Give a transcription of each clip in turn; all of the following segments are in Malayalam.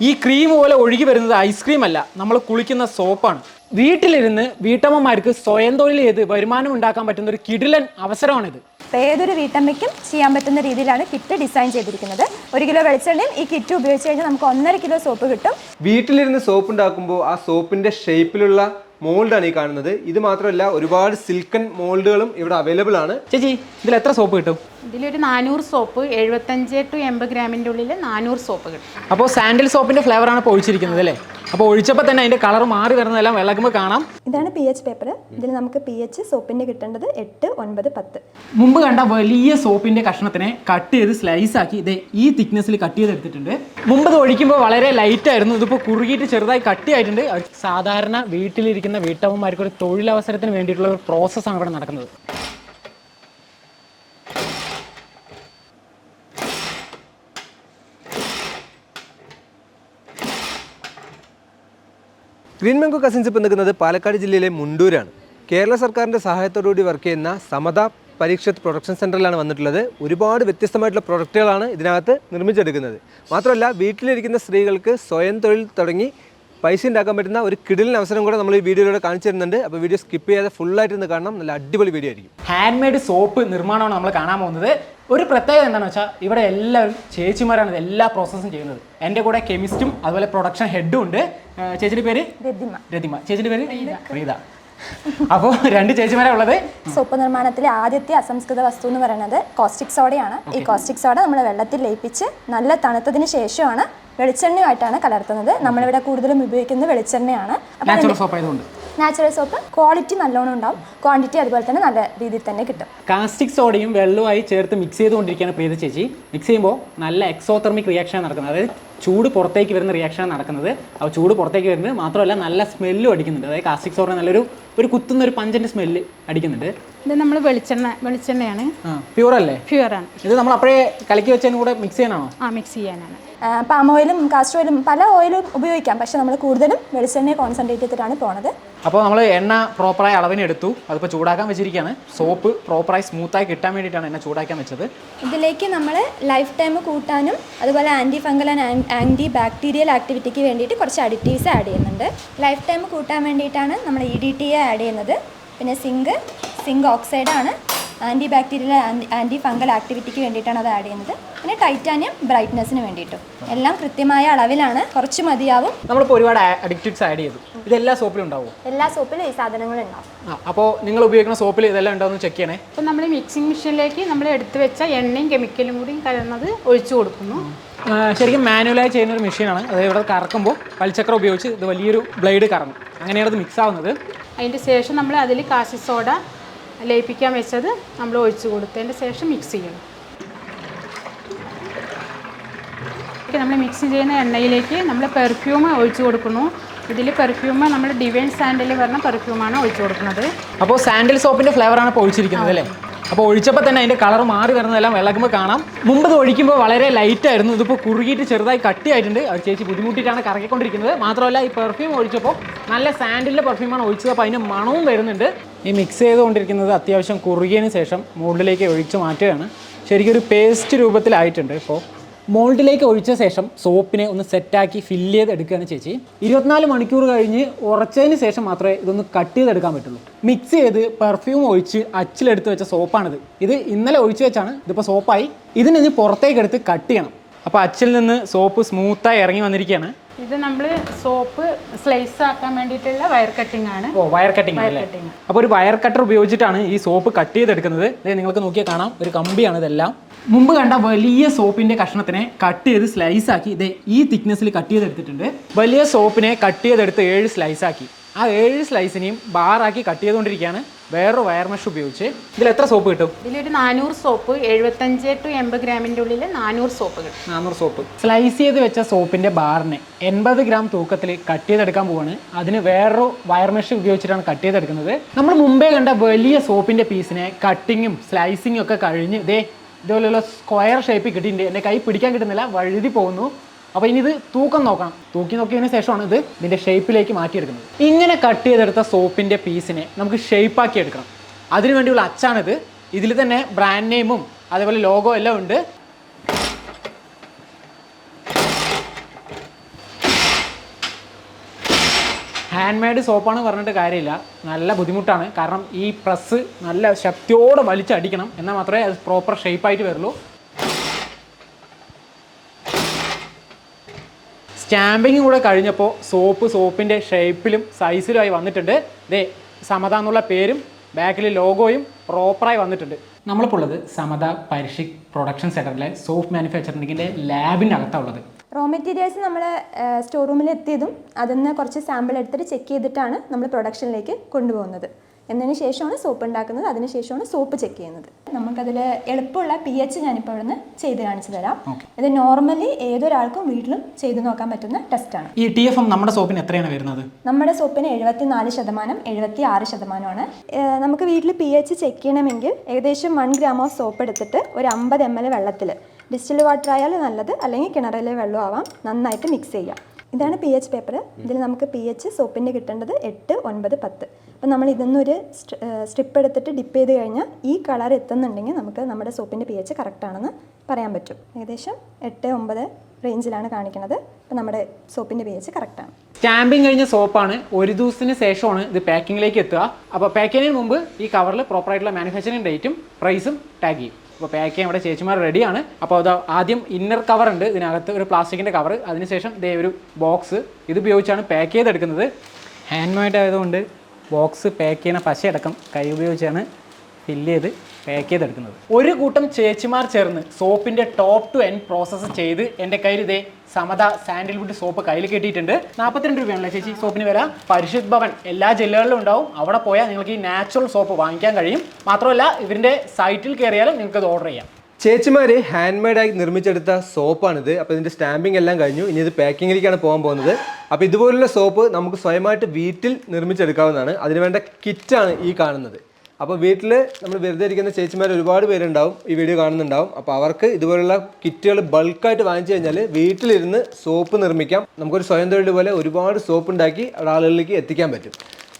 ഈ ക്രീം പോലെ ഒഴുകി വരുന്നത് ഐസ്ക്രീം അല്ല. നമ്മൾ കുളിക്കുന്ന സോപ്പാണ്. വീട്ടിലിരുന്ന് വീട്ടമ്മമാർക്ക് സ്വയം തൊഴിൽ ചെയ്ത് വരുമാനം ഉണ്ടാക്കാൻ പറ്റുന്ന ഒരു കിടിലൻ അവസരമാണിത്. ഏതൊരു വീട്ടമ്മയ്ക്കും ചെയ്യാൻ പറ്റുന്ന രീതിയിലാണ് കിറ്റ് ഡിസൈൻ ചെയ്തിരിക്കുന്നത്. ഒരു കിലോ വെളിച്ചെണ്ണയും ഈ കിറ്റ് ഉപയോഗിച്ച് കഴിഞ്ഞാൽ നമുക്ക് ഒന്നര കിലോ സോപ്പ് കിട്ടും. വീട്ടിലിരുന്ന് സോപ്പ് ഉണ്ടാക്കുമ്പോൾ ആ സോപ്പിന്റെ ഷേപ്പിലുള്ള മോൾഡാണ് ഈ കാണുന്നത്. ഇത് മാത്രമല്ല ഒരുപാട് സിൽക്കൻ മോൾഡുകളും ഇവിടെ അവൈലബിൾ ആണ്. ചേച്ചി ഇതിൽ എത്ര സോപ്പ് കിട്ടും? ഇതിലൊരു നാനൂറ് സോപ്പ് എഴുപത്തഞ്ച് ടു എൺപത് ഗ്രാമിന്റെ ഉള്ളിൽ നാനൂറ് സോപ്പ് കിട്ടും. അപ്പോൾ സാൻഡിൽ സോപ്പിന്റെ ഫ്ലേവറാണ് ഇപ്പോൾ ഒഴിച്ചിരിക്കുന്നത് അല്ലേ? അപ്പോൾ ഒഴിച്ചപ്പോൾ തന്നെ അതിന്റെ കളർ മാറി വരുന്നതെല്ലാം വിളക്കുമ്പോൾ കാണാം. ഇതാണ് പി എച്ച് പേപ്പർ ഇതിൽ നമുക്ക് പി എച്ച് സോപ്പിന്റെ കിട്ടേണ്ടത് എട്ട് ഒൻപത് പത്ത്. മുമ്പ് കണ്ട വലിയ സോപ്പിന്റെ കഷ്ണത്തിനെ കട്ട് ചെയ്ത് സ്ലൈസ് ആക്കി ഇതേ ഈ തിക്നെസ്സിൽ കട്ട് ചെയ്തെടുത്തിട്ടുണ്ട്. മുമ്പ് ഇത് ഒഴിക്കുമ്പോൾ വളരെ ലൈറ്റ് ആയിരുന്നു. ഇതിപ്പോൾ കുറുകിയിട്ട് ചെറുതായി കട്ടിയായിട്ടുണ്ട് സാധാരണ സാധാരണ വീട്ടിലിരിക്കുന്ന വീട്ടമ്മമാർക്ക് ഒരു തൊഴിലവസരത്തിന് വേണ്ടിയിട്ടുള്ള ഒരു പ്രോസസ്സാണ് ഇവിടെ നടക്കുന്നത്. ഗ്രീൻ മാംഗോ കസിൻസ് ഇപ്പം നിൽക്കുന്നത് പാലക്കാട് ജില്ലയിലെ മുണ്ടൂരാണ്. കേരള സർക്കാരിന്റെ സഹായത്തോടുകൂടി വർക്ക് ചെയ്യുന്ന സമത പരീക്ഷത്ത് പ്രൊഡക്ഷൻ സെന്ററിലാണ് വന്നിട്ടുള്ളത്. ഒരുപാട് വ്യത്യസ്തമായിട്ടുള്ള പ്രൊഡക്റ്റുകളാണ് ഇതിനകത്ത് നിർമ്മിച്ചെടുക്കുന്നത്. മാത്രമല്ല വീട്ടിലിരിക്കുന്ന സ്ത്രീകൾക്ക് സ്വയം തൊഴിൽ തുടങ്ങി പൈസ ഉണ്ടാക്കാൻ പറ്റുന്ന ഒരു കിടലിന് അവസരം കൂടെ നമ്മൾ ഈ വീഡിയോയിലൂടെ കാണിച്ചു തരുന്നുണ്ട്. അപ്പോൾ വീഡിയോ സ്കിപ്പ് ചെയ്യാതെ ഫുള്ളായിട്ട് ഇന്ന് കാണണം. നല്ല അടിപൊളി വീഡിയോ ആയിരിക്കും. ഹാൻഡ് മെയ്ഡ് സോപ്പ് നിർമ്മാണമാണ് നമ്മൾ കാണാൻ പോകുന്നത്. ഒരു പ്രത്യേകത എന്താണെന്ന് വെച്ചാൽ ഇവിടെ എല്ലാവരും ചേച്ചിമാരാണ് ഇത് എല്ലാ പ്രോസസ്സും ചെയ്യുന്നത്. എന്റെ കൂടെ കെമിസ്റ്റും അതുപോലെ പ്രൊഡക്ഷൻ ഹെഡും ഉണ്ട്. ചേച്ചിയുടെ പേര്? രതിമ. രതിമ. ചേച്ചിയുടെ പേര്? റീത അപ്പോൾ രണ്ട് ചേച്ചിമാരെ ഉള്ളത്. സോപ്പ് നിർമ്മാണത്തിലെ ആദ്യത്തെ അസംസ്കൃത വസ്തു എന്ന് പറയുന്നത് കോസ്റ്റിക് സോഡയാണ് ഈ കോസ്റ്റിക് സോഡ നമ്മൾ വെള്ളത്തിൽ ലയിപ്പിച്ച് നല്ല തണുത്തതിന് ശേഷമാണ് വെളിച്ചെണ്ണയുമായിട്ടാണ് കലർത്തുന്നത്. നമ്മളിവിടെ കൂടുതലും ഉപയോഗിക്കുന്നത് വെളിച്ചെണ്ണയാണ്. നാച്ചുറൽ സോപ്പ് ക്വാളിറ്റി നല്ലോണം ഉണ്ടാവും. ക്വാണ്ടിറ്റി അതുപോലെ തന്നെ നല്ല രീതിയിൽ തന്നെ കിട്ടും. കാസ്റ്റിക് സോഡയും വെള്ളവുമായി ചേർത്ത് മിക്സ് ചെയ്തുകൊണ്ടിരിക്കുകയാണ് പ്രീത ചേച്ചി. മിക്സ് ചെയ്യുമ്പോൾ നല്ല എക്സോതെർമിക് റിയാക്ഷൻ നടക്കുന്നത്. അതായത് ചൂട് പുറത്തേക്ക് വരുന്ന റിയാക്ഷൻ നടക്കുന്നത്. അപ്പോൾ ചൂട് പുറത്തേക്ക് വരുന്നത് മാത്രമല്ല നല്ല സ്മെല്ലും അടിക്കുന്നുണ്ട്. അതായത് കാസ്റ്റിക് സോഡ നല്ലൊരു ഒരു കുത്തുന്ന ഒരു പഞ്ചന്റെ സ്മെല്ല് അടിക്കുന്നുണ്ട്. ഇത് നമ്മൾ വെളിച്ചെണ്ണ വെളിച്ചെണ്ണയാണ്. പ്യൂർ അല്ലേ? പ്യൂർ ആണ്. ഇത് നമ്മൾ അപ്പോഴേ കലക്കി വെച്ചതിനും കൂടെ മിക്സ് ചെയ്യാനാണോ? ആ മിക്സ് ചെയ്യാനാണ്. പാം ഓയിലും കാസ്റ്റർ ഓയിലും പല ഓയിലും ഉപയോഗിക്കാം. പക്ഷെ നമ്മൾ കൂടുതലും വെളിച്ചെണ്ണയെ കോൺസെൻട്രേറ്റ് ചെയ്തിട്ടാണ് പോണത്. അപ്പോൾ നമ്മൾ എണ്ണ പ്രോപ്പറായി അളവിന് എടുത്തു അതിപ്പോൾ ചൂടാക്കാൻ വെച്ചിരിക്കുകയാണ്. സോപ്പ് പ്രോപ്പറായി സ്മൂത്തായി കിട്ടാൻ വേണ്ടിയിട്ടാണ് എണ്ണ ചൂടാക്കാൻ വെച്ചത്. ഇതിലേക്ക് നമ്മൾ ലൈഫ് ടൈം കൂട്ടാനും അതുപോലെ anti fungal and anti bacterial ആക്ടിവിറ്റിക്ക് വേണ്ടിയിട്ട് കുറച്ച് അഡിറ്റീവ്സ് ആഡ് ചെയ്യുന്നുണ്ട്. ലൈഫ് ടൈം കൂട്ടാൻ വേണ്ടിയിട്ടാണ് നമ്മൾ ഇ ഡി ടി ആഡ് ചെയ്യുന്നത്. പിന്നെ സിങ്ക് സിങ്ക് ഓക്സൈഡാണ് ആന്റി ബാക്ടീരിയൽ ആന്റി ഫംഗൽ ആക്ടിവിറ്റിക്ക് വേണ്ടിയിട്ടാണ് അത് ആഡ് ചെയ്യുന്നത്. പിന്നെ ടൈറ്റാനിയം ബ്രൈറ്റ്നസ്സിന് വേണ്ടിയിട്ടും. എല്ലാം കൃത്യമായ അളവിലാണ്. കുറച്ച് മതിയാവും. നമ്മളിപ്പോൾ ഒരുപാട് അഡിക്റ്റിവ്സ് ആഡ് ചെയ്തു. ഇതെല്ലാ സോപ്പിലും ഉണ്ടാവും? എല്ലാ സോപ്പിലും ഈ സാധനങ്ങളും ഉണ്ടാവും. അപ്പോൾ നിങ്ങൾ ഉപയോഗിക്കുന്ന സോപ്പിൽ ഇതെല്ലാം ഉണ്ടാവും എന്ന് ചെക്ക് ചെയ്യണേ അപ്പോൾ നമ്മൾ മിക്സിംഗ് മെഷീനിലേക്ക് നമ്മൾ എടുത്തു വെച്ച എണ്ണയും കെമിക്കലും കൂടി കലർന്നത് ഒഴിച്ചു കൊടുക്കുന്നു. ശരിക്കും മാനുവലായി ചെയ്യുന്ന ഒരു മെഷീനാണ് അതായത് ഇവിടെ കറക്കുമ്പോൾ പൽച്ചക്രം ഉപയോഗിച്ച് ഇത് വലിയൊരു ബ്ലേഡ് കറങ്ങും അങ്ങനെയാണ് ഇത് മിക്സ് ആവുന്നത്. അതിന്റെ ശേഷം നമ്മൾ അതിൽ കാശി സോഡ ലയിപ്പിക്കാൻ വെച്ചത് നമ്മൾ ഒഴിച്ചു കൊടുത്തതിന്റെ ശേഷം മിക്സ് ചെയ്യണം. നമ്മൾ മിക്സ് ചെയ്യുന്ന എണ്ണയിലേക്ക് നമ്മൾ പെർഫ്യൂം ഒഴിച്ചു കൊടുക്കുന്നു. ഇതിൽ പെർഫ്യൂം നമ്മൾ ഡിവൈൻ സാൻഡിൽ പറഞ്ഞ പെർഫ്യൂമാണ് ഒഴിച്ചു കൊടുക്കുന്നത്. അപ്പോൾ സാൻഡിൽ സോപ്പിന്റെ ഫ്ലേവറാണ് ഇപ്പോൾ ഒഴിച്ചിരിക്കുന്നത് അല്ലേ? അപ്പോൾ ഒഴിച്ചപ്പോൾ തന്നെ അതിന്റെ കളർ മാറി വരുന്നതെല്ലാം വിളക്കുമ്പോൾ കാണാം. മുമ്പ് ഇത് ഒഴിക്കുമ്പോൾ വളരെ ലൈറ്റ് ആയിരുന്നു. ഇതിപ്പോൾ കുറുകിയിട്ട് ചെറുതായി കട്ടിയായിട്ടുണ്ട്. അത് ചേച്ചി ബുദ്ധിമുട്ടിയിട്ടാണ് കറക്കിക്കൊണ്ടിരിക്കുന്നത്. മാത്രമല്ല ഈ പെർഫ്യൂം ഒഴിച്ചപ്പോൾ നല്ല സാൻഡിലിന്റെ പെർഫ്യൂമാണ് ഒഴിച്ചത്. അപ്പോൾ അതിന് മണവും വരുന്നുണ്ട്. ഈ മിക്സ് ചെയ്തുകൊണ്ടിരിക്കുന്നത് അത്യാവശ്യം കുറുകിയതിന് ശേഷം മോൾഡിലേക്ക് ഒഴിച്ച് മാറ്റുകയാണ്. ശരിക്കും ഒരു പേസ്റ്റ് രൂപത്തിലായിട്ടുണ്ട് ഇപ്പോൾ മോൾഡിലേക്ക് ഒഴിച്ച ശേഷം സോപ്പിനെ ഒന്ന് സെറ്റാക്കി ഫില്ല് ചെയ്ത് എടുക്കുകയാണ് ചേച്ചി. ഇരുപത്തിനാല് മണിക്കൂർ കഴിഞ്ഞ് ഉറച്ചതിന് ശേഷം മാത്രമേ ഇതൊന്ന് കട്ട് ചെയ്തെടുക്കാൻ പറ്റുള്ളൂ. മിക്സ് ചെയ്ത് പെർഫ്യൂം ഒഴിച്ച് അച്ചിലെടുത്ത് വെച്ച സോപ്പാണിത്. ഇത് ഇന്നലെ ഒഴിച്ച് വെച്ചാണ് ഇതിപ്പോൾ സോപ്പായി. ഇതിനെ ഇനി പുറത്തേക്ക് എടുത്ത് കട്ട് ചെയ്യണം. അപ്പോൾ അച്ചിൽ നിന്ന് സോപ്പ് സ്മൂത്തായി ഇറങ്ങി വന്നിരിക്കുകയാണ്. ഇത് നമ്മൾ സോപ്പ് സ്ലൈസ് ആക്കാൻ വേണ്ടിയിട്ടുള്ള വയർ കട്ടിംഗ് ആണ്. ഓ വയർ കട്ടിംഗ് അല്ലേ? കട്ടിംഗ് അപ്പോൾ ഒരു വയർ കട്ടർ ഉപയോഗിച്ചിട്ടാണ് ഈ സോപ്പ് കട്ട് ചെയ്തെടുക്കുന്നത്. നിങ്ങൾക്ക് നോക്കിയാൽ കാണാം. ഒരു കമ്പിയാണ് ഇതെല്ലാം. മുമ്പ് കണ്ട വലിയ സോപ്പിന്റെ കഷ്ണത്തിനെ കട്ട് ചെയ്ത് സ്ലൈസ് ആക്കി. ഇതേ ഈ തിക്നെസ്സിൽ കട്ട് ചെയ്തെടുത്തിട്ടുണ്ട്. വലിയ സോപ്പിനെ കട്ട് ചെയ്തെടുത്ത് ഏഴ് സ്ലൈസ് ആക്കി. ആ ഏഴ് സ്ലൈസിനെയും ബാറാക്കി കട്ട് ചെയ്തുകൊണ്ടിരിക്കുകയാണ്. വേറൊരു വയർ മെഷ് ഉപയോഗിച്ച്. ഇതിൽ എത്ര സോപ്പ് കിട്ടും? ഇതിലൊരു നാനൂറ് സോപ്പ് എഴുപത്തഞ്ച് ടു എൺപത് ഗ്രാമിന്റെ ഉള്ളിൽ നാനൂറ് സോപ്പ് കിട്ടും. നാനൂറ് സോപ്പ്. സ്ലൈസ് ചെയ്ത് വെച്ച സോപ്പിന്റെ ബാറിനെ എൺപത് ഗ്രാം തൂക്കത്തിൽ കട്ട് ചെയ്തെടുക്കാൻ പോവാണ്. അതിന് വേറൊരു വയർ മെഷ് ഉപയോഗിച്ചിട്ടാണ് കട്ട് ചെയ്തെടുക്കുന്നത്. നമ്മൾ മുമ്പേ കണ്ട വലിയ സോപ്പിന്റെ പീസിനെ കട്ടിങ്ങും സ്ലൈസിങ്ങും ഒക്കെ കഴിഞ്ഞ് ഇതേ ഇതുപോലെയുള്ള സ്ക്വയർ ഷേപ്പിൽ കിട്ടിയിട്ടുണ്ട്. എന്റെ കൈ പിടിക്കാൻ കിട്ടുന്നില്ല വഴുതി പോകുന്നു. അപ്പോൾ ഇനി ഇത് തൂക്കം നോക്കണം. തൂക്കി നോക്കിയതിന് ശേഷമാണ് ഇത് ഇതിന്റെ ഷേപ്പിലേക്ക് മാറ്റിയെടുക്കുന്നത്. ഇങ്ങനെ കട്ട് ചെയ്തെടുത്ത സോപ്പിന്റെ പീസിനെ നമുക്ക് ഷേപ്പാക്കി എടുക്കണം. അതിനു വേണ്ടിയുള്ള അച്ചാണിത്. ഇതിൽ തന്നെ ബ്രാൻഡ് നെയിമും അതേപോലെ ലോഗോ എല്ലാം ഉണ്ട്. ഹാൻഡ് മെയ്ഡ് സോപ്പാണ് പറഞ്ഞിട്ട് കാര്യമില്ല. നല്ല ബുദ്ധിമുട്ടാണ്. കാരണം ഈ പ്രസ് നല്ല ശക്തിയോടെ വലിച്ചടിക്കണം. എന്നാൽ മാത്രമേ അത് പ്രോപ്പർ ഷേപ്പായിട്ട് വരുള്ളൂ. സ്റ്റാമ്പിങ് കൂടെ കഴിഞ്ഞപ്പോൾ സോപ്പ് സോപ്പിന്റെ ഷേപ്പിലും സൈസിലുമായി വന്നിട്ടുണ്ട്. ദേ സമത എന്നുള്ള പേരും ബാക്കിൽ ലോഗോയും പ്രോപ്പറായി വന്നിട്ടുണ്ട്. നമ്മളിപ്പോൾ ഉള്ളത് സമത പരിഷിക് പ്രൊഡക്ഷൻ സെന്ററിലെ സോപ്പ് മാനുഫാക്ചറിന്റെ ലാബിന്റെ അകത്താണ് ഉള്ളത് റോ മെറ്റീരിയൽസ് നമ്മൾ സ്റ്റോർ റൂമിൽ എത്തിയതും അതിൽ നിന്ന് കുറച്ച് സാമ്പിൾ എടുത്തിട്ട് ചെക്ക് ചെയ്തിട്ടാണ് നമ്മൾ പ്രൊഡക്ഷനിലേക്ക് കൊണ്ടുപോകുന്നത്. എന്നതിന് ശേഷമാണ് സോപ്പ് ഉണ്ടാക്കുന്നത്. അതിന് ശേഷമാണ് സോപ്പ് ചെക്ക് ചെയ്യുന്നത്. നമുക്കതിൽ എളുപ്പമുള്ള പി എച്ച് ഞാനിപ്പോൾ അവിടെ നിന്ന് ചെയ്ത് കാണിച്ചു തരാം. ഇത് നോർമലി ഏതൊരാൾക്കും വീട്ടിലും ചെയ്തു നോക്കാൻ പറ്റുന്ന ടെസ്റ്റ് ആണ്. ഈ ടി എഫ് എം നമ്മുടെ സോപ്പിന് എത്രയാണ് വരുന്നത്? നമ്മുടെ സോപ്പിന് എഴുപത്തി നാല് ശതമാനം എഴുപത്തി ആറ് ശതമാനമാണ് നമുക്ക് വീട്ടിൽ പി എച്ച് ചെക്ക് ചെയ്യണമെങ്കിൽ ഏകദേശം വൺ ഗ്രാം ഓഫ് സോപ്പ് എടുത്തിട്ട് ഒരു അമ്പത് എം എൽ വെള്ളത്തിൽ ഡിസ്റ്റിൽ വാട്ടർ ആയാലും നല്ലത് അല്ലെങ്കിൽ കിണറിലെ വെള്ളം ആവാം നന്നായിട്ട് മിക്സ് ചെയ്യാം. ഇതാണ് പി എച്ച് പേപ്പർ ഇതിൽ നമുക്ക് പി എച്ച് സോപ്പിന്റെ കിട്ടേണ്ടത് എട്ട് ഒൻപത് പത്ത്. അപ്പം നമ്മൾ ഇതിന്നൊരു സ്ട്രിപ്പ് എടുത്തിട്ട് ഡിപ്പ് ചെയ്ത് കഴിഞ്ഞാൽ ഈ കളർ എത്തുന്നുണ്ടെങ്കിൽ നമുക്ക് നമ്മുടെ സോപ്പിന്റെ പി എച്ച് കറക്റ്റാണെന്ന് പറയാൻ പറ്റും. ഏകദേശം എട്ട് ഒമ്പത് റേഞ്ചിലാണ് കാണിക്കുന്നത്. അപ്പം നമ്മുടെ സോപ്പിന്റെ പി എച്ച് കറക്റ്റാണ് സ്റ്റാമ്പിങ് കഴിഞ്ഞ സോപ്പാണ് ഒരു ദിവസത്തിന് ശേഷമാണ് ഇത് പാക്കിങ്ങിലേക്ക് എത്തുക. അപ്പോൾ പാക്കിങ്ങിന് മുമ്പ് ഈ കവറിൽ പ്രോപ്പറായിട്ടുള്ള മാനുഫാക്ചറിങ് ഡേറ്റും പ്രൈസും ടാഗ് ചെയ്യും. അപ്പോൾ പാക്ക് ചെയ്യാൻ ഇവിടെ ചേച്ചിമാർ റെഡിയാണ് അപ്പോൾ അത് ആദ്യം ഇന്നർ കവർ ഉണ്ട്. ഇതിനകത്ത് ഒരു പ്ലാസ്റ്റിക്കിന്റെ കവർ അതിനുശേഷം ഇതേ ഒരു ബോക്സ് ഇത് ഉപയോഗിച്ചാണ് പാക്ക് ചെയ്തെടുക്കുന്നത്. ഹാൻഡ് മെയ്ഡ് ആയതുകൊണ്ട് ബോക്സ് പാക്ക് ചെയ്യുന്ന പശയടക്കം കൈ ഉപയോഗിച്ചാണ് ഫില്ല് ചെയ്ത് പാക്ക് ചെയ്തെടുക്കുന്നത്. ഒരു കൂട്ടം ചേച്ചിമാർ ചേർന്ന് സോപ്പിന്റെ ടോപ്പ് ടു എൻഡ് പ്രോസസ്സ് ചെയ്ത് എന്റെ കയ്യിൽ ഇതേ സമത സാൻഡിൽവുഡ് സോപ്പ് കയ്യിൽ കെട്ടിയിട്ടുണ്ട്. നാൽപ്പത്തിരണ്ട് രൂപയാണല്ലേ ചേച്ചി സോപ്പിന് വില? പരിശുദ്ധ് ഭവൻ എല്ലാ ജില്ലകളിലും ഉണ്ടാവും. അവിടെ പോയാൽ നിങ്ങൾക്ക് ഈ നാച്ചുറൽ സോപ്പ് വാങ്ങിക്കാൻ കഴിയും. മാത്രമല്ല ഇവരിന്റെ സൈറ്റിൽ കയറിയാലും നിങ്ങൾക്ക് ഇത് ഓർഡർ ചെയ്യാം. ചേച്ചിമാർ ഹാൻഡ് മെയ്ഡായി നിർമ്മിച്ചെടുത്ത സോപ്പാണിത്. അപ്പോൾ ഇതിന്റെ സ്റ്റാമ്പിംഗ് എല്ലാം കഴിഞ്ഞു. ഇനി ഇത് പാക്കിങ്ങിലേക്കാണ് പോകാൻ പോകുന്നത്. അപ്പോൾ ഇതുപോലുള്ള സോപ്പ് നമുക്ക് സ്വയമായിട്ട് വീട്ടിൽ നിർമ്മിച്ചെടുക്കാവുന്നതാണ്. അതിനുവേണ്ട കിറ്റാണ് ഈ കാണുന്നത്. അപ്പോൾ വീട്ടിൽ നമ്മൾ വെറുതെ ഇരിക്കുന്ന ചേച്ചിമാർ ഒരുപാട് പേരുണ്ടാവും. ഈ വീഡിയോ കാണുന്നുണ്ടാവും. അപ്പോൾ അവർക്ക് ഇതുപോലുള്ള കിറ്റുകൾ ബൾക്കായിട്ട് വാങ്ങിച്ചു കഴിഞ്ഞാൽ വീട്ടിലിരുന്ന് സോപ്പ് നിർമ്മിക്കാം. നമുക്കൊരു സ്വയം തൊഴിൽ പോലെ ഒരുപാട് സോപ്പ് ഉണ്ടാക്കി ആളുകളിലേക്ക് എത്തിക്കാൻ പറ്റും.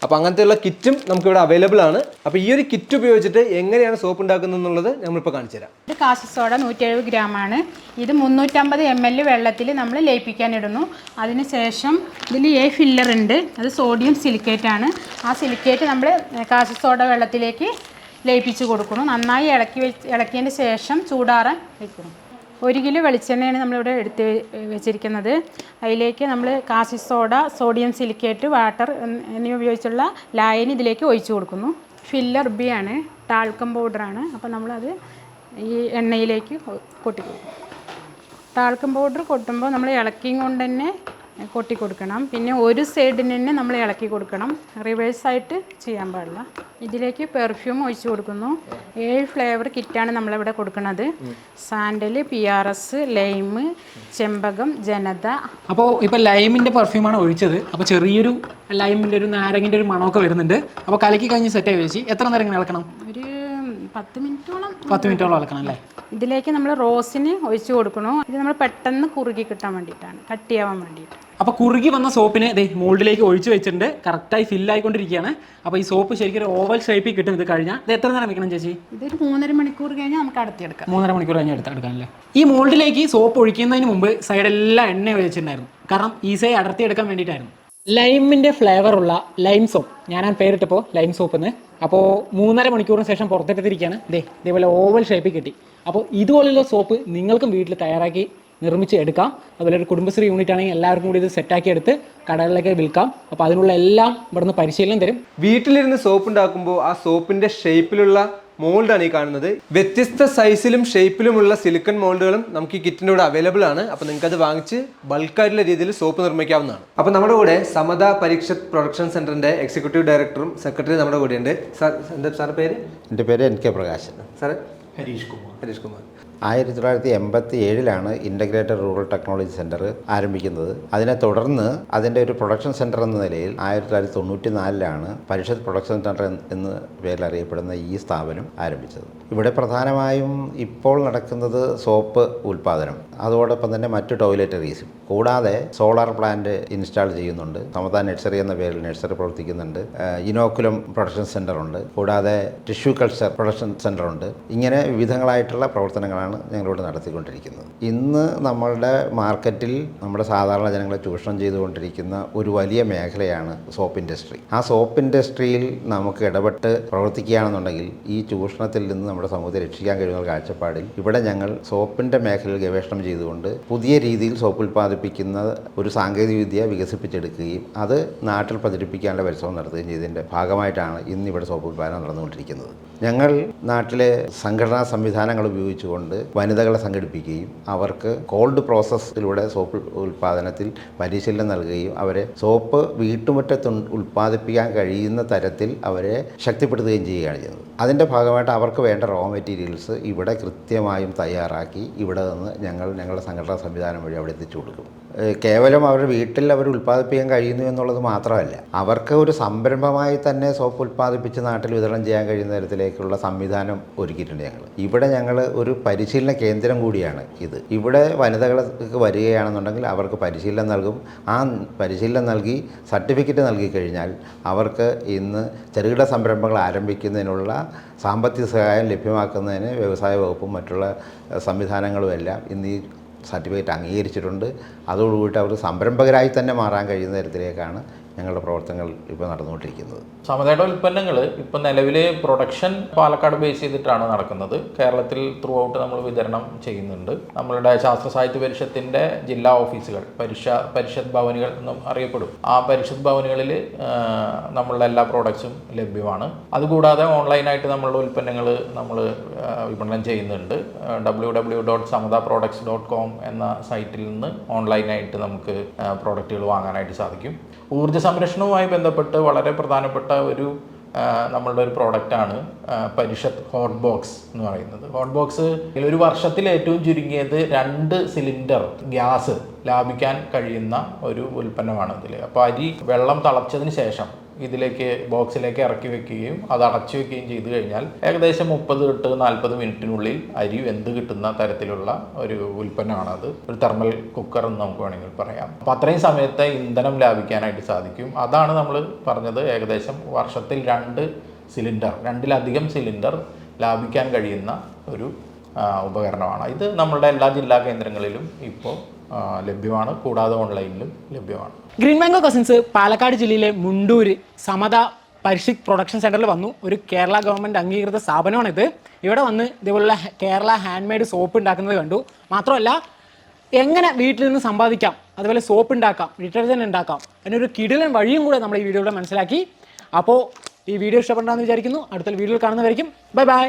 അപ്പോൾ അങ്ങനത്തെയുള്ള കിറ്റും നമുക്കിവിടെ അവൈലബിൾ ആണ്. അപ്പോൾ ഈ ഒരു കിറ്റ് ഉപയോഗിച്ചിട്ട് എങ്ങനെയാണ് സോപ്പ് ഉണ്ടാക്കുന്നത് എന്നുള്ളത് നമ്മളിപ്പോൾ കാണിച്ചു തരാം. ഇത് കാശി സോഡ നൂറ്റി എഴുപത് ഗ്രാമാണ് ഇത് മുന്നൂറ്റമ്പത് എം എൽ വെള്ളത്തിൽ നമ്മൾ ലയിപ്പിക്കാൻ ഇടുന്നു. അതിനുശേഷം ഇതിൽ എ ഫില്ലർ ഉണ്ട്. അത് സോഡിയം സിലിക്കേറ്റ് ആണ്. ആ സിലിക്കേറ്റ് നമ്മൾ കാശി സോഡ വെള്ളത്തിലേക്ക് ലയിപ്പിച്ച് കൊടുക്കണം നന്നായി ഇളക്കി വെച്ച് ഇളക്കിയതിന് ശേഷം ചൂടാറാൻ വയ്ക്കുന്നു ഒരു കിലോ വെളിച്ചെണ്ണയാണ് നമ്മളിവിടെ എടുത്ത് വെച്ചിരിക്കുന്നത്. അതിലേക്ക് നമ്മൾ കാശി സോഡ സോഡിയം സിലിക്കേറ്റ് വാട്ടർ എന്നിവ ഉപയോഗിച്ചുള്ള ലായനി ഇതിലേക്ക് ഒഴിച്ചു കൊടുക്കുന്നു. ഫില്ലർ ബി ആണ് ടാൾക്കം പൗഡറാണ്. അപ്പോൾ നമ്മളത് ഈ എണ്ണയിലേക്ക് കൊട്ടിക്കും ടാൾക്കം പൗഡർ കൊട്ടുമ്പോൾ നമ്മൾ ഇളക്കിയും കൊണ്ട് തന്നെ കൊട്ടി കൊടുക്കണം പിന്നെ ഒരു സൈഡിന് തന്നെ നമ്മൾ ഇളക്കി കൊടുക്കണം. റിവേഴ്സായിട്ട് ചെയ്യാൻ പാടില്ല. ഇതിലേക്ക് പെർഫ്യൂം ഒഴിച്ച് കൊടുക്കുന്നു. ഏഴ് ഫ്ലേവർ കിറ്റാണ് നമ്മളിവിടെ കൊടുക്കുന്നത്. Sandal P R S lime ചെമ്പകം ജനത. അപ്പോൾ ഇപ്പോൾ ലൈമിന്റെ പെർഫ്യൂമാണ് ഒഴിച്ചത്. അപ്പോൾ ചെറിയൊരു ലൈമിന്റെ ഒരു നാരങ്ങിന്റെ ഒരു മണമൊക്കെ വരുന്നുണ്ട്. അപ്പോൾ കലക്കി കഴിഞ്ഞ് ആയി വെച്ച് എത്ര നേരം ഇങ്ങനെ ഇളക്കണം? ഒരു പത്ത് മിനിറ്റോളം. പത്ത് മിനിറ്റോളം ഇളക്കണം അല്ലേ? ഇതിലേക്ക് നമ്മൾ റോസിന് ഒഴിച്ചു കൊടുക്കണു ഇത് നമ്മൾ പെട്ടെന്ന് കുറുകി കിട്ടാൻ വേണ്ടിയിട്ടാണ്. കട്ടിയാവാൻ വേണ്ടിയിട്ട്. അപ്പോൾ കുറുകി വന്ന സോപ്പിനെ ദേ മോൾഡിലേക്ക് ഒഴിച്ചു വെച്ചിട്ടുണ്ട്. കറക്റ്റായി ഫില്ലായിക്കൊണ്ടിരിക്കുകയാണ് അപ്പോൾ ഈ സോപ്പ് ശരിക്കും ഒരു ഓവൽ ഷേപ്പിൽ കിട്ടും ഇത് കഴിഞ്ഞാൽ ഇത് എത്ര നേരം വെക്കണം ചേച്ചി? ഇതൊരു മൂന്നര മണിക്കൂർ കഴിഞ്ഞാൽ നമുക്ക് അടുത്തെടുക്കാം മൂന്നര മണിക്കൂർ കഴിഞ്ഞ് എടുത്തെടുക്കാനല്ലേ ഈ മോൾഡിലേക്ക് സോപ്പ് ഒഴിക്കുന്നതിന് മുമ്പ് സൈഡെല്ലാം എണ്ണ ഒഴിച്ചിട്ടുണ്ടായിരുന്നു. കാരണം ഈസിയായി അടർത്തിയെടുക്കാൻ വേണ്ടിയിട്ടായിരുന്നു. ലൈമിന്റെ ഫ്ലേവറുള്ള ലൈം സോപ്പ് ഞാൻ ആ പേരിട്ടപ്പോൾ ലൈം സോപ്പ് എന്ന് അപ്പോൾ മൂന്നര മണിക്കൂറിന് ശേഷം പുറത്തെടുത്തിരിക്കുകയാണ് ദേ ഇതേപോലെ ഓവൽ ഷേപ്പിൽ കിട്ടി. അപ്പോൾ ഇതുപോലെയുള്ള സോപ്പ് നിങ്ങൾക്കും വീട്ടിൽ തയ്യാറാക്കി നിർമ്മിച്ച് എടുക്കാം. അതുപോലെ ഒരു കുടുംബശ്രീ യൂണിറ്റ് ആണെങ്കിൽ എല്ലാവർക്കും കൂടി ഇത് സെറ്റാക്കി എടുത്ത് കടകളിലേക്ക് വിൽക്കാം. അപ്പോൾ അതിനുള്ള എല്ലാം ഇവിടുന്ന് പരിശീലനം തരും. വീട്ടിലിരുന്ന് സോപ്പ് ഉണ്ടാക്കുമ്പോൾ ആ സോപ്പിന്റെ ഷേപ്പിലുള്ള മോൾഡാണ് ഈ കാണുന്നത്. വ്യത്യസ്ത സൈസിലും ഷേപ്പിലുമുള്ള സിലിക്കൺ മോൾഡുകളും നമുക്ക് ഈ കിറ്റിന്റെ കൂടെ അവൈലബിൾ ആണ്. അപ്പോൾ നിങ്ങൾക്ക് അത് വാങ്ങിച്ച് ബൾക്കായിട്ടുള്ള രീതിയിൽ സോപ്പ് നിർമ്മിക്കാവുന്നതാണ്. അപ്പോൾ നമ്മുടെ കൂടെ സമത പരീക്ഷ പ്രൊഡക്ഷൻ സെന്ററിന്റെ എക്സിക്യൂട്ടീവ് ഡയറക്ടറും സെക്രട്ടറി നമ്മുടെ കൂടെയുണ്ട്. സാർ എന്താ സാറിന്റെ പേര്? എന്റെ പേര് N K Prakashan. Sir? Harish Kumar. Harish Kumar. ആയിരത്തി തൊള്ളായിരത്തി എൺപത്തി ഏഴിലാണ് ഇന്റഗ്രേറ്റഡ് റൂറൽ ടെക്നോളജി സെന്റർ ആരംഭിക്കുന്നത്. അതിനെ തുടർന്ന് അതിന്റെ ഒരു പ്രൊഡക്ഷൻ സെന്റർ എന്ന നിലയിൽ ആയിരത്തി തൊള്ളായിരത്തി തൊണ്ണൂറ്റി നാലിലാണ് പരിഷത്ത് പ്രൊഡക്ഷൻ സെന്റർ എന്ന് പേരിൽ അറിയപ്പെടുന്ന ഈ സ്ഥാപനം ആരംഭിച്ചത്. ഇവിടെ പ്രധാനമായും ഇപ്പോൾ നടക്കുന്നത് സോപ്പ് ഉൽപ്പാദനം. അതോടൊപ്പം തന്നെ മറ്റു ടോയ്ലറ്ററീസും കൂടാതെ സോളാർ പ്ലാന്റ് ഇൻസ്റ്റാൾ ചെയ്യുന്നുണ്ട്. സമത നഴ്സറി എന്ന പേരിൽ നഴ്സറി പ്രവർത്തിക്കുന്നുണ്ട്. ഇനോക്കുലം പ്രൊഡക്ഷൻ സെന്റർ ഉണ്ട്. കൂടാതെ ടിഷ്യൂ കൾച്ചർ പ്രൊഡക്ഷൻ സെന്റർ ഉണ്ട്. ഇങ്ങനെ വിവിധങ്ങളായിട്ടുള്ള പ്രവർത്തനങ്ങളാണ് ഞങ്ങളിവിടെ നടത്തിക്കൊണ്ടിരിക്കുന്നത്. ഇന്ന് നമ്മളുടെ മാർക്കറ്റിൽ നമ്മുടെ സാധാരണ ജനങ്ങളെ ചൂഷണം ചെയ്തുകൊണ്ടിരിക്കുന്ന ഒരു വലിയ മേഖലയാണ് സോപ്പ് ഇൻഡസ്ട്രി. ആ സോപ്പ് ഇൻഡസ്ട്രിയിൽ നമുക്ക് ഇടപെട്ട് പ്രവർത്തിക്കുകയാണെന്നുണ്ടെങ്കിൽ ഈ ചൂഷണത്തിൽ നിന്ന് നമ്മുടെ സമൂഹത്തെ രക്ഷിക്കാൻ കഴിയുന്ന കാഴ്ചപ്പാടിൽ ഇവിടെ ഞങ്ങൾ സോപ്പിന്റെ മേഖലയിൽ ഗവേഷണം ചെയ്തുകൊണ്ട് പുതിയ രീതിയിൽ സോപ്പ് ഉൽപ്പാദിപ്പിക്കുന്ന ഒരു സാങ്കേതികവിദ്യ വികസിപ്പിച്ചെടുക്കുകയും അത് നാട്ടിൽ പ്രചരിപ്പിക്കാനുള്ള പരിശ്രമം നടത്തുകയും ചെയ്തതിന്റെ ഭാഗമായിട്ടാണ് ഇന്ന് ഇവിടെ സോപ്പ് ഉൽപ്പാദനം നടന്നുകൊണ്ടിരിക്കുന്നത്. ഞങ്ങൾ നാട്ടിലെ സംഘടനാ സംവിധാനങ്ങൾ ഉപയോഗിച്ചുകൊണ്ട് വനിതകളെ സംഘടിപ്പിക്കുകയും അവർക്ക് കോൾഡ് പ്രോസസ്സിലൂടെ സോപ്പ് ഉൽപ്പാദനത്തിൽ പരിശീലനം നൽകുകയും അവരെ സോപ്പ് വീട്ടുമുറ്റത്ത് ഉൽപ്പാദിപ്പിക്കാൻ കഴിയുന്ന തരത്തിൽ അവരെ ശക്തിപ്പെടുത്തുകയും ചെയ്യുകയാണ് ചെയ്യുന്നത്. അതിന്റെ ഭാഗമായിട്ട് അവർക്ക് വേണ്ട റോ മെറ്റീരിയൽസ് ഇവിടെ കൃത്യമായും തയ്യാറാക്കി ഇവിടെ നിന്ന് ഞങ്ങൾ ഞങ്ങളുടെ സംഘടനാ സംവിധാനം വഴി അവിടെ എത്തിച്ചു കൊടുക്കും. കേവലം അവരുടെ വീട്ടിൽ അവർ ഉൽപ്പാദിപ്പിക്കാൻ കഴിയുന്നു എന്നുള്ളത് മാത്രമല്ല അവർക്ക് ഒരു സംരംഭമായി തന്നെ സോപ്പ് ഉൽപ്പാദിപ്പിച്ച് നാട്ടിൽ വിതരണം ചെയ്യാൻ കഴിയുന്ന തരത്തിലേക്കുള്ള സംവിധാനം ഒരുക്കിയിട്ടുണ്ട് ഞങ്ങൾ ഇവിടെ ഞങ്ങൾ ഒരു പരിശീലന കേന്ദ്രം കൂടിയാണ് ഇത്. ഇവിടെ വനിതകൾക്ക് വരികയാണെന്നുണ്ടെങ്കിൽ അവർക്ക് പരിശീലനം നൽകും. ആ പരിശീലനം നൽകി സർട്ടിഫിക്കറ്റ് നൽകി കഴിഞ്ഞാൽ അവർക്ക് ഇന്ന് ചെറുകിട സംരംഭങ്ങൾ ആരംഭിക്കുന്നതിനുള്ള സാമ്പത്തിക സഹായം ലഭ്യമാക്കുന്നതിന് വ്യവസായ വകുപ്പും മറ്റുള്ള സംവിധാനങ്ങളും എല്ലാം ഇന്ന് ഈ സർട്ടിഫിക്കറ്റ് അംഗീകരിച്ചിട്ടുണ്ട്. അതോടുകൂടി അവർ സംരംഭകരായി തന്നെ മാറാൻ കഴിയുന്ന തരത്തിലേക്കാണ് ഞങ്ങളുടെ പ്രവർത്തനങ്ങൾ ഇപ്പോൾ നടന്നുകൊണ്ടിരിക്കുന്നത്. സമതയുടെ ഉൽപ്പന്നങ്ങൾ ഇപ്പോൾ നിലവിൽ പ്രൊഡക്ഷൻ പാലക്കാട് ബേസ് ചെയ്തിട്ടാണ് നടക്കുന്നത്. കേരളത്തിൽ ത്രൂ ഔട്ട് നമ്മൾ വിതരണം ചെയ്യുന്നുണ്ട്. നമ്മളുടെ ശാസ്ത്ര സാഹിത്യ പരിഷത്തിന്റെ ജില്ലാ ഓഫീസുകൾ പരിഷ പരിഷത്ത് ഭവനുകൾ എന്നും അറിയപ്പെടും. ആ പരിഷത്ത് ഭവനുകളിൽ നമ്മളുടെ എല്ലാ പ്രോഡക്ട്സും ലഭ്യമാണ്. അതുകൂടാതെ ഓൺലൈനായിട്ട് നമ്മളുടെ ഉൽപ്പന്നങ്ങൾ നമ്മൾ വിപണനം ചെയ്യുന്നുണ്ട്. W W dot Samatha products dot com എന്ന സൈറ്റിൽ നിന്ന് ഓൺലൈനായിട്ട് നമുക്ക് പ്രോഡക്റ്റുകൾ വാങ്ങാനായിട്ട് സാധിക്കും. ഊർജ സംരക്ഷണവുമായി ബന്ധപ്പെട്ട് വളരെ പ്രധാനപ്പെട്ട ഒരു നമ്മളുടെ ഒരു പ്രോഡക്റ്റാണ് പരിഷത്ത് ഹോട്ട് ബോക്സ് എന്ന് പറയുന്നത്. ഹോട്ട് ബോക്സ് ഒരു വർഷത്തിൽ ഏറ്റവും ചുരുങ്ങിയത് രണ്ട് സിലിണ്ടർ ഗ്യാസ് ലാഭിക്കാൻ കഴിയുന്ന ഒരു ഉൽപ്പന്നമാണ് ഇതിൽ അപ്പോൾ അരി വെള്ളം തിളച്ചതിന് ശേഷം ഇതിലേക്ക് ബോക്സിലേക്ക് ഇറക്കി വെക്കുകയും അത് അടച്ചു വെക്കുകയും ചെയ്തു കഴിഞ്ഞാൽ ഏകദേശം മുപ്പത് തൊട്ട് നാൽപ്പത് മിനിറ്റിനുള്ളിൽ അരി വെന്ത് കിട്ടുന്ന തരത്തിലുള്ള ഒരു ഉൽപ്പന്നമാണ് അത് ഒരു തെർമൽ കുക്കർ എന്ന് നമുക്ക് വേണമെങ്കിൽ പറയാം. അപ്പം അത്രയും സമയത്തെ ഇന്ധനം ലാഭിക്കാനായിട്ട് സാധിക്കും. അതാണ് നമ്മൾ പറഞ്ഞത് ഏകദേശം വർഷത്തിൽ രണ്ട് സിലിണ്ടർ രണ്ടിലധികം സിലിണ്ടർ ലാഭിക്കാൻ കഴിയുന്ന ഒരു ഉപകരണമാണ്. ഇത് നമ്മളുടെ എല്ലാ ജില്ലാ കേന്ദ്രങ്ങളിലും ഇപ്പോൾ ലഭ്യമാണ്. കൂടാതെ ഓൺലൈനിലും ലഭ്യമാണ്. ഗ്രീൻ മാംഗോ കസിൻസ് പാലക്കാട് ജില്ലയിലെ മുണ്ടൂര് സമത പരിഷിക് പ്രൊഡക്ഷൻ സെന്ററിൽ വന്നു. ഒരു കേരള ഗവൺമെന്റ് അംഗീകൃത സ്ഥാപനമാണിത്. ഇവിടെ വന്ന് ഇതേപോലുള്ള കേരള ഹാൻഡ് മെയ്ഡ് സോപ്പ് ഉണ്ടാക്കുന്നത് കണ്ടു. മാത്രമല്ല എങ്ങനെ വീട്ടിൽ നിന്ന് സമ്പാദിക്കാം അതുപോലെ സോപ്പ് ഉണ്ടാക്കാം ഡിറ്റർജന്റ് ഉണ്ടാക്കാം അതിനൊരു കിടിലൻ വഴിയും കൂടെ നമ്മൾ ഈ വീഡിയോയിലൂടെ മനസ്സിലാക്കി. അപ്പോൾ ഈ വീഡിയോ ഇഷ്ടപ്പെടാമെന്ന് വിചാരിക്കുന്നു. അടുത്ത വീഡിയോയിൽ കാണുന്നവരായിരിക്കും ബൈ ബൈ